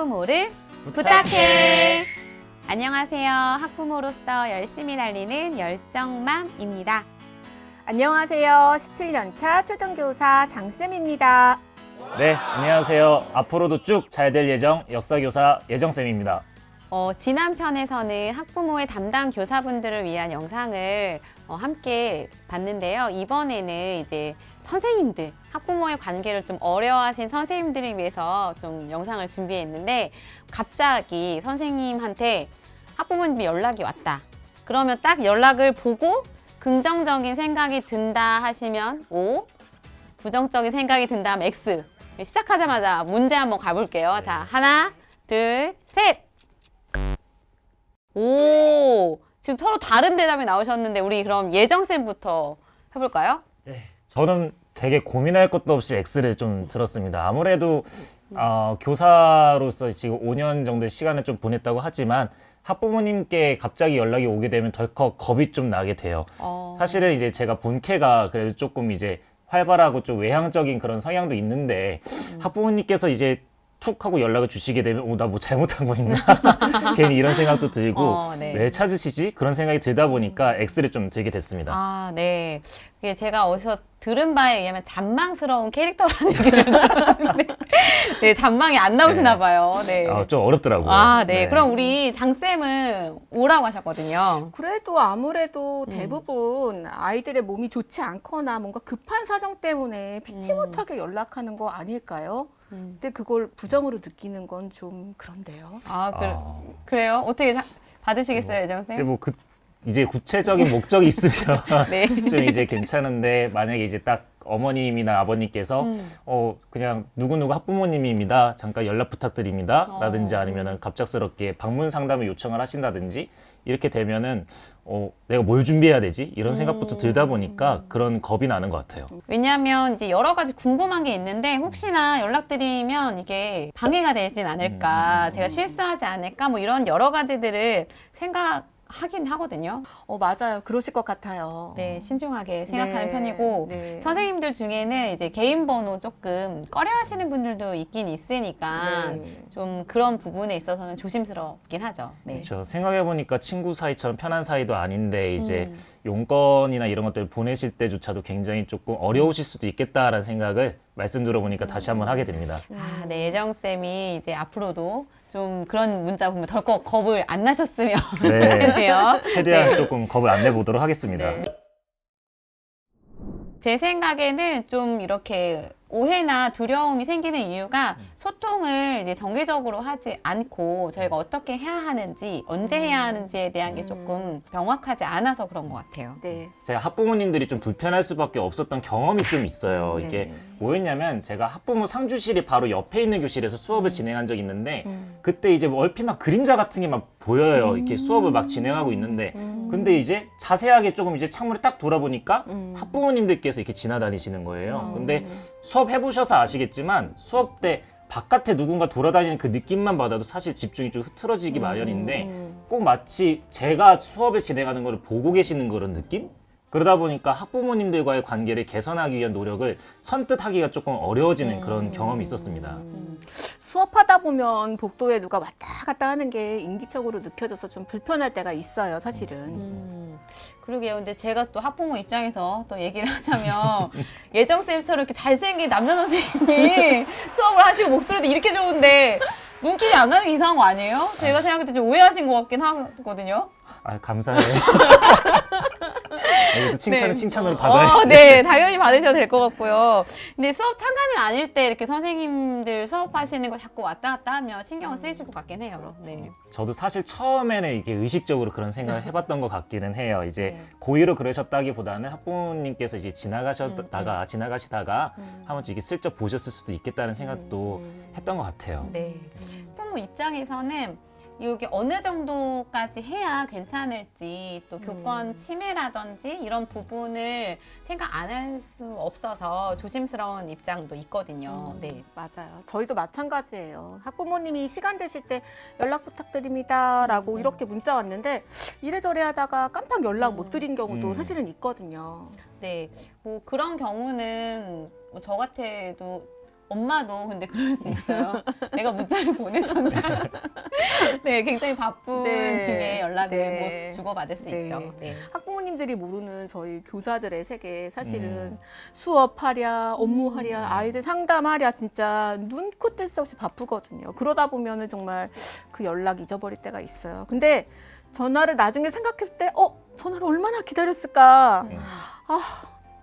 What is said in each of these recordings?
학부모를 부탁해. 안녕하세요. 학부모로서 열심히 달리는 열정맘입니다. 안녕하세요. 17년차 초등교사 장쌤입니다. 네, 안녕하세요. 앞으로도 쭉 잘 될 예정 역사교사 예정쌤입니다. 어, 지난 편에서는 학부모의 담당 교사분들을 위한 영상을 어, 함께 봤는데요. 이번에는 이제 선생님들, 학부모의 관계를 좀 어려워하신 선생님들을 위해서 좀 영상을 준비했는데 갑자기 선생님한테 학부모님이 연락이 왔다. 그러면 딱 연락을 보고 긍정적인 생각이 든다 하시면 O, 부정적인 생각이 든다 하면 X. 시작하자마자 문제 한번 가볼게요. 자, 하나, 둘, 셋. 오, 지금 서로 다른 대답이 나오셨는데 우리 그럼 예정 쌤부터 해볼까요? 저는 되게 고민할 것도 없이 X를 좀 들었습니다. 아무래도 어, 교사로서 지금 5년 정도의 시간을 좀 보냈다고 하지만 학부모님께 갑자기 연락이 오게 되면 덜컥 겁이 좀 나게 돼요. 어, 사실은 이제 제가 본캐가 그래도 조금 이제 활발하고 좀 외향적인 그런 성향도 있는데 학부모님께서 이제 툭 하고 연락을 주시게 되면 오나뭐 잘못한 거 있나 괜히 이런 생각도 들고 어, 네. 왜 찾으시지 그런 생각이 들다 보니까 X를 좀 들게 됐습니다. 아, 네. 이게 제가 어디서 들은 바에 의하면 잔망스러운 캐릭터라는 얘기를 들었는데, 네, 잔망이 안 나오시나 네. 봐요. 네. 아, 좀 어렵더라고요. 아, 네. 그럼 우리 장 쌤은 오라고 하셨거든요. 그래도 아무래도 음. 대부분 아이들의 몸이 좋지 않거나 뭔가 급한 사정 때문에 피치 음. 못하게 연락하는 거 아닐까요? 음. 근데 그걸 부정으로 느끼는 건 좀 그런데요. 아, 그, 아, 그래요? 어떻게 사- 받으시겠어요, 예정 이제 쌤? 뭐 그, 이제 구체적인 목적이 있으면 네. 좀 이제 괜찮은데 만약에 이제 딱 어머님이나 아버님께서 음. 어 그냥 누구누구 학부모님입니다. 잠깐 연락 부탁드립니다. 어. 라든지 아니면은 갑작스럽게 방문 상담을 요청을 하신다든지 이렇게 되면은 어 내가 뭘 준비해야 되지? 이런 생각부터 음. 들다 보니까 그런 겁이 나는 것 같아요. 왜냐하면 이제 여러 가지 궁금한 게 있는데 혹시나 연락드리면 이게 방해가 되진 않을까, 음. 제가 실수하지 않을까, 뭐 이런 여러 가지들을 생각 하긴 하거든요. 어, 맞아요. 그러실 것 같아요. 네, 신중하게 생각하는 네, 편이고 네. 선생님들 중에는 이제 개인 번호 조금 꺼려 하시는 분들도 있긴 있으니까 네. 좀 그런 부분에 있어서는 조심스럽긴 하죠. 네. 그렇죠. 생각해 보니까 친구 사이처럼 편한 사이도 아닌데 이제 음. 용건이나 이런 것들 을 보내실 때조차도 굉장히 조금 어려우실 수도 있겠다라는 생각을 말씀 들어보니까 다시 한번 하게 됩니다. 아, 네, 예정 쌤이 이제 앞으로도 좀 그런 문자 보면 덜컥 겁을 안 나셨으면 네. 좋겠네요. 최대한 조금 겁을 안 내보도록 하겠습니다. 네. 제 생각에는 좀 이렇게 오해나 두려움이 생기는 이유가 소통을 이제 정기적으로 하지 않고 저희가 어떻게 해야 하는지 언제 해야 하는지에 대한 게 조금 명확하지 않아서 그런 것 같아요. 네. 제가 학부모님들이 좀 불편할 수밖에 없었던 경험이 좀 있어요. 네. 이게 뭐였냐면 제가 학부모 상주실이 바로 옆에 있는 교실에서 수업을 진행한 적이 있는데 음. 그때 이제 뭐 얼핏 막 그림자 같은 게 막 보여요. 이렇게 수업을 막 진행하고 있는데 음. 근데 이제 자세하게 조금 이제 창문을 딱 돌아보니까 음. 학부모님들께서 이렇게 지나다니시는 거예요. 음. 근데 수업 해보셔서 아시겠지만 수업 때 바깥에 누군가 돌아다니는 그 느낌만 받아도 사실 집중이 좀 흐트러지기 마련인데 음. 꼭 마치 제가 수업을 진행하는 것을 보고 계시는 그런 느낌? 그러다 보니까 학부모님들과의 관계를 개선하기 위한 노력을 선뜻 하기가 조금 어려워지는 그런 경험이 있었습니다. 음. 수업하다 보면 복도에 누가 왔다 갔다 하는 게 인기적으로 느껴져서 좀 불편할 때가 있어요, 사실은. 음, 그러게요. 근데 제가 또 학부모 입장에서 또 얘기를 하자면 예정 쌤처럼 이렇게 잘생긴 남자 선생님이 수업을 하시고 목소리도 이렇게 좋은데 눈길이 안 가는 게 이상한 거 아니에요? 제가 생각할 때 좀 오해하신 것 같긴 하거든요. 아, 감사해요. 이것도 칭찬은 네. 칭찬으로 받아야 어, 네, 당연히 받으셔도 될 것 같고요. 근데 수업 참관을 아닐 때 이렇게 선생님들 수업하시는 거 자꾸 왔다 갔다 하면 신경을 쓰이실 것 같긴 해요. 네. 저도 사실 처음에는 이게 의식적으로 그런 생각을 해봤던 것 같기는 해요. 이제 네. 고의로 그러셨다기보다는 학부모님께서 이제 지나가셨다가 지나가시다가 음. 한번 이렇게 슬쩍 보셨을 수도 있겠다는 생각도 했던 것 같아요. 네. 부모 입장에서는 이게 어느 정도까지 해야 괜찮을지 또 교권 침해라든지 이런 부분을 생각 안 할 수 없어서 조심스러운 입장도 있거든요. 음, 네. 맞아요. 저희도 마찬가지예요. 학부모님이 시간 되실 때 연락 부탁드립니다라고 음. 이렇게 문자 왔는데 이래저래 하다가 깜빡 연락 음. 못 드린 경우도 음. 사실은 있거든요. 네. 뭐 그런 경우는 뭐 저 같아도 엄마도 근데 그럴 수 있어요. 내가 문자를 보내줬나? 네, 굉장히 바쁜 네. 중에 연락을 네. 못 주고받을 수 네. 있죠. 네. 학부모님들이 모르는 저희 교사들의 세계 사실은 음. 수업하랴 업무하랴 아이들 상담하랴 진짜 눈코 뜰 새 없이 바쁘거든요. 그러다 보면은 정말 그 연락 잊어버릴 때가 있어요. 근데 전화를 나중에 생각할 때 어, 전화를 얼마나 기다렸을까? 음. 아,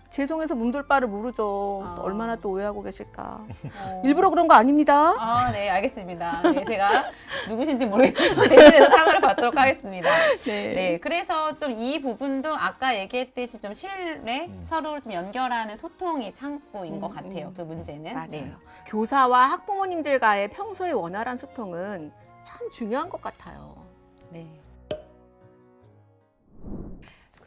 죄송해서 몸둘 바를 모르죠. 아. 또 얼마나 또 오해하고 계실까. 어. 일부러 그런 거 아닙니다. 아, 네, 알겠습니다. 네, 제가 누구신지 모르겠지만 대신해서 사과를 받도록 하겠습니다. 네. 네, 그래서 좀 이 부분도 아까 얘기했듯이 좀 신뢰, 음. 서로를 좀 연결하는 소통이 창구인 것 음, 같아요. 음. 그 문제는. 맞아요. 네. 교사와 학부모님들과의 평소의 원활한 소통은 참 중요한 것 같아요. 네.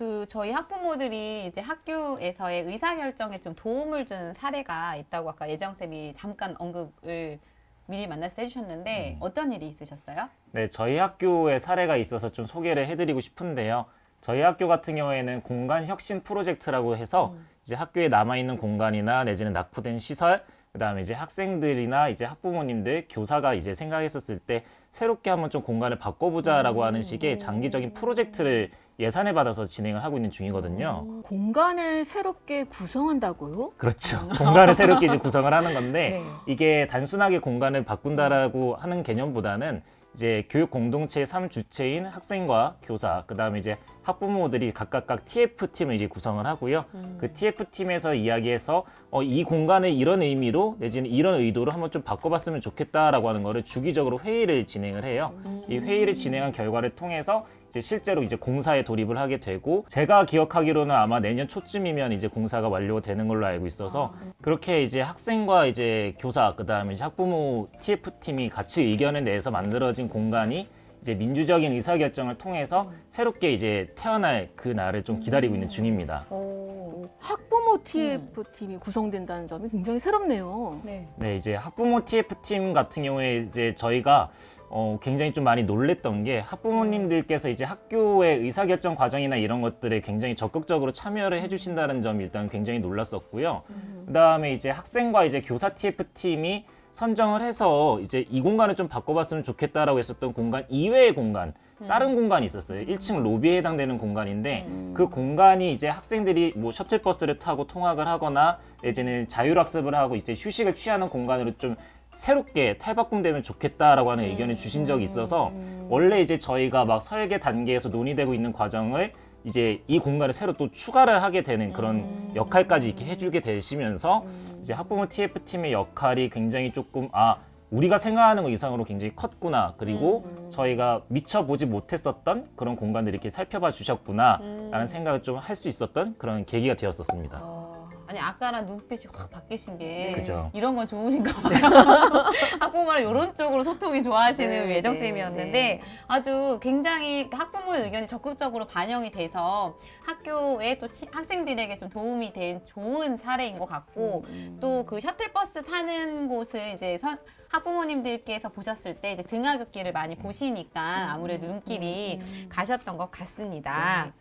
그 저희 학부모들이 이제 학교에서의 의사 결정에 좀 도움을 주는 사례가 있다고 아까 예정 쌤이 잠깐 언급을 미리 만났을 때 해주셨는데 음. 어떤 일이 있으셨어요? 네, 저희 학교에 사례가 있어서 좀 소개를 해드리고 싶은데요. 저희 학교 같은 경우에는 공간 혁신 프로젝트라고 해서 음. 이제 학교에 남아 있는 공간이나 내지는 낙후된 시설, 그다음에 이제 학생들이나 이제 학부모님들, 교사가 이제 생각했었을 때 새롭게 한번 좀 공간을 바꿔보자라고 하는 식의 장기적인 프로젝트를 예산을 받아서 진행을 하고 있는 중이거든요. 공간을 새롭게 구성한다고요? 그렇죠. 공간을 새롭게 이제 구성을 하는 건데 네. 이게 단순하게 공간을 바꾼다라고 하는 개념보다는 이제 교육 공동체의 삼 주체인 학생과 교사, 그다음에 이제 학부모들이 각각 각 TF 팀을 이제 구성을 하고요. 음. 그 TF 팀에서 이야기해서 어, 이 공간을 이런 의미로 내지는 이런 의도로 한번 좀 바꿔봤으면 좋겠다라고 하는 거를 주기적으로 회의를 진행을 해요. 음. 이 회의를 진행한 결과를 통해서 이제 실제로 이제 공사에 돌입을 하게 되고 제가 기억하기로는 아마 내년 초쯤이면 이제 공사가 완료되는 걸로 알고 있어서 그렇게 이제 학생과 이제 교사 그다음에 이제 학부모 TF 팀이 같이 의견을 내서 만들어진 공간이 이제 민주적인 의사결정을 통해서 새롭게 이제 태어날 그 날을 좀 기다리고 있는 중입니다. 오, 학부모 TF 팀이 구성된다는 점이 굉장히 새롭네요. 네. 네, 이제 학부모 TF 팀 같은 경우에 이제 저희가 어, 굉장히 좀 많이 놀랬던 게 학부모님들께서 이제 학교의 의사결정 과정이나 이런 것들에 굉장히 적극적으로 참여를 해주신다는 점이 일단 굉장히 놀랐었고요. 그 다음에 이제 학생과 이제 교사 TF 팀이 선정을 해서 이제 이 공간을 좀 바꿔봤으면 좋겠다라고 했었던 공간 이외의 공간, 다른 공간이 있었어요. 1층 로비에 해당되는 공간인데 그 공간이 이제 학생들이 뭐 셔틀버스를 타고 통학을 하거나 내지는 자율학습을 하고 이제 휴식을 취하는 공간으로 좀 새롭게 탈바꿈되면 좋겠다라고 하는 의견을 주신 적이 있어서 원래 이제 저희가 막 설계 단계에서 논의되고 있는 과정을 이제 이 공간을 새로 또 추가를 하게 되는 그런 역할까지 이렇게 해주게 되시면서 이제 학부모 TF 팀의 역할이 굉장히 조금 아 우리가 생각하는 것 이상으로 굉장히 컸구나. 그리고 저희가 미처 보지 못했었던 그런 공간들을 이렇게 살펴봐 주셨구나라는 생각을 좀 할 수 있었던 그런 계기가 되었었습니다. 어, 아니 아까랑 눈빛이 확 바뀌신 게 그죠. 이런 건 좋으신가 봐요. 학부모랑 이런 쪽으로 소통이 좋아하시는 네, 우리 예정 네, 쌤이었는데 네. 아주 굉장히 학부모의 의견이 적극적으로 반영이 돼서 학교에 또 치- 학생들에게 좀 도움이 된 좋은 사례인 것 같고 또그 셔틀버스 타는 곳을 이제 선, 학부모님들께서 보셨을 때 이제 등하굣길을 많이 보시니까 아무래도 눈길이 가셨던 것 같습니다.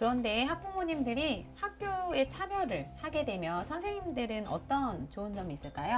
그런데 학부모님들이 학교에 참여를 하게 되면 선생님들은 어떤 좋은 점이 있을까요?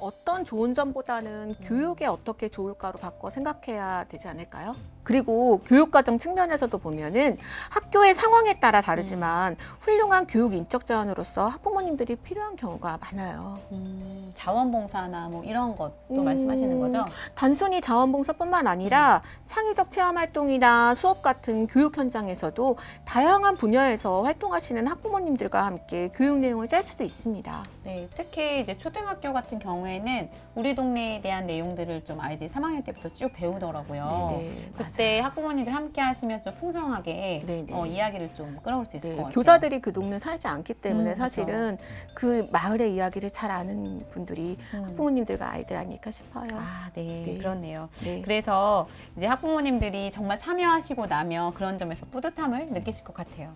어떤 좋은 점보다는 교육에 어떻게 좋을까로 바꿔 생각해야 되지 않을까요? 그리고 교육과정 측면에서도 보면은 학교의 상황에 따라 다르지만 훌륭한 교육 인적 자원으로서 학부모님들이 필요한 경우가 많아요. 음, 자원봉사나 뭐 이런 것도 음. 말씀하시는 거죠? 단순히 자원봉사뿐만 아니라 창의적 체험 활동이나 수업 같은 교육 현장에서도 다양한 분야에서 활동하시는 학부모님들과 함께 교육 내용을 짤 수도 있습니다. 네, 특히 이제 초등학교 같은 경우에는 우리 동네에 대한 내용들을 좀 아이들이 3학년 때부터 쭉 배우더라고요. 네, 그때 학부모님들 함께 하시면 좀 풍성하게 네, 네. 어, 이야기를 좀 끌어올 수 있을 네, 것 같아요. 교사들이 그 동네 살지 않기 때문에 음, 사실은 그 마을의 이야기를 잘 아는 분들 이 음. 학부모님들과 아이들 아닐까 싶어요. 아, 네, 네. 그렇네요. 네. 그래서 이제 학부모님들이 정말 참여하시고 나면 그런 점에서 뿌듯함을 느끼실 것 같아요.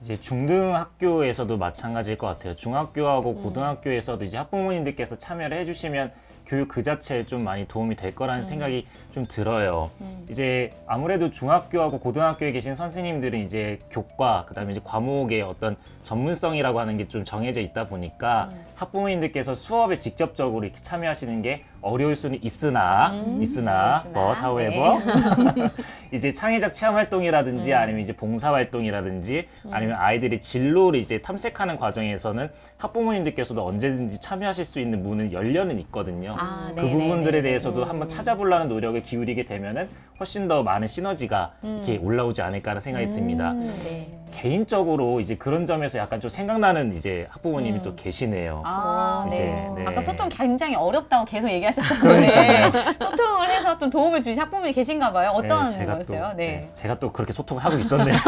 이제 중등학교에서도 마찬가지일 것 같아요. 중학교하고 고등학교에서도 이제 학부모님들께서 참여를 해주시면 교육 그 자체에 좀 많이 도움이 될 거라는 음. 생각이 좀 들어요. 음. 이제 아무래도 중학교하고 고등학교에 계신 선생님들은 이제 교과 그다음에 이제 과목의 어떤 전문성이라고 하는 게 좀 정해져 있다 보니까 음. 학부모님들께서 수업에 직접적으로 이렇게 참여하시는 게 어려울 수는 있으나 음. 있으나 but however 이제 창의적 체험 활동이라든지 음. 아니면 이제 봉사 활동이라든지 아니면 아이들이 진로를 이제 탐색하는 과정에서는 학부모님들께서도 언제든지 참여하실 수 있는 문은 열려는 있거든요. 아, 그 네, 부분들에 네, 네. 대해서도 음. 한번 찾아보려는 노력을 기울이게 되면은 훨씬 더 많은 시너지가 이렇게 올라오지 않을까라는 생각이 듭니다. 음, 네. 개인적으로 이제 그런 점에서 약간 좀 생각나는 이제 학부모님이 음. 또 계시네요. 아, 이제, 네. 네. 아까 소통 굉장히 어렵다고 계속 얘기하셨었는데 소통을 해서 좀 도움을 주신 학부모님이 계신가 봐요. 어떤 네, 제가 거였어요? 또, 네. 제가 또 그렇게 소통을 하고 있었네요.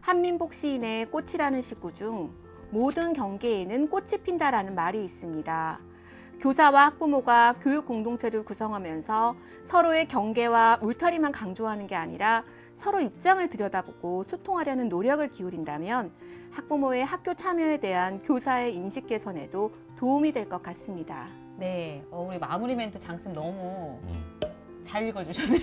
한민복 시인의 꽃이라는 시구 중 모든 경계에는 꽃이 핀다라는 말이 있습니다. 교사와 학부모가 교육 공동체를 구성하면서 서로의 경계와 울타리만 강조하는 게 아니라 서로 입장을 들여다보고 소통하려는 노력을 기울인다면 학부모의 학교 참여에 대한 교사의 인식 개선에도 도움이 될 것 같습니다. 네. 어, 우리 마무리 멘트 장쌤 너무 음. 잘 읽어주셨네요.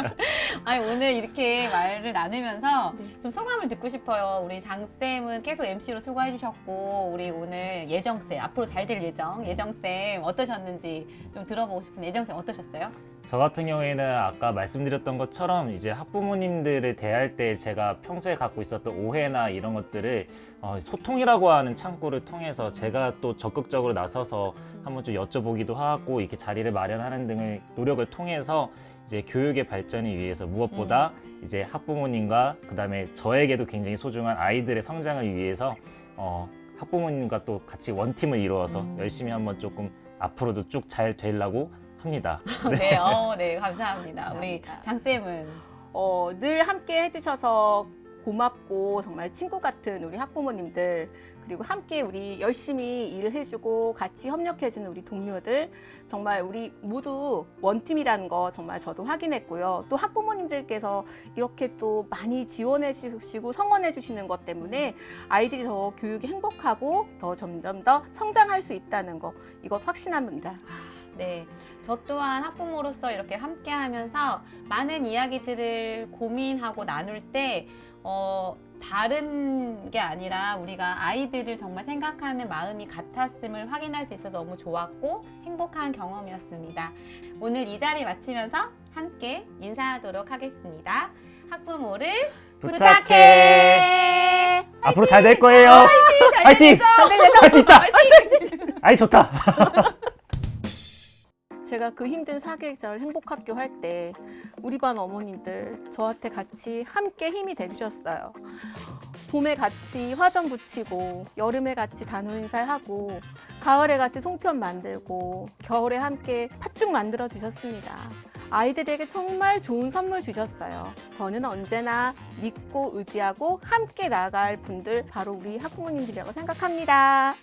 아니 오늘 이렇게 말을 나누면서 네. 좀 소감을 듣고 싶어요. 우리 장쌤은 계속 MC로 수고해주셨고 우리 오늘 예정쌤 앞으로 잘 될 예정 예정쌤 어떠셨는지 좀 들어보고 싶은 예정쌤 어떠셨어요? 저 같은 경우에는 아까 말씀드렸던 것처럼 이제 학부모님들을 대할 때 제가 평소에 갖고 있었던 오해나 이런 것들을 어, 소통이라고 하는 창구를 통해서 제가 또 적극적으로 나서서 한번 좀 여쭤보기도 하고 이렇게 자리를 마련하는 등의 노력을 통해서 이제 교육의 발전을 위해서 무엇보다 이제 학부모님과 그다음에 저에게도 굉장히 소중한 아이들의 성장을 위해서 어, 학부모님과 또 같이 원팀을 이루어서 음. 열심히 한번 조금 앞으로도 쭉 잘 되려고 합니다. 네, 어, 네 감사합니다. 우리 감사합니다. 장 쌤은 어, 늘 함께 해주셔서 고맙고 정말 친구 같은 우리 학부모님들 그리고 함께 우리 열심히 일을 해주고 같이 협력해주는 우리 동료들 정말 우리 모두 원팀이라는 거 정말 저도 확인했고요. 또 학부모님들께서 이렇게 또 많이 지원해 주시고 성원해 주시는 것 때문에 아이들이 더 교육이 행복하고 더 점점 더 성장할 수 있다는 거 이것 확신합니다. 네, 저 또한 학부모로서 이렇게 함께 하면서 많은 이야기들을 고민하고 나눌 때 어, 다른 게 아니라 우리가 아이들을 정말 생각하는 마음이 같았음을 확인할 수 있어서 너무 좋았고 행복한 경험이었습니다. 오늘 이 자리 마치면서 함께 인사하도록 하겠습니다. 학부모를 부탁해. 앞으로 잘 될 거예요. 화이팅! 할수 있다. 아이 좋다. 제가 그 힘든 사계절 행복학교 할 때 우리 반 어머님들 저한테 같이 함께 힘이 돼주셨어요. 봄에 같이 화전 붙이고 여름에 같이 단호 행사하고 가을에 같이 송편 만들고 겨울에 함께 팥죽 만들어 주셨습니다. 아이들에게 정말 좋은 선물 주셨어요. 저는 언제나 믿고 의지하고 함께 나갈 분들 바로 우리 학부모님들이라고 생각합니다.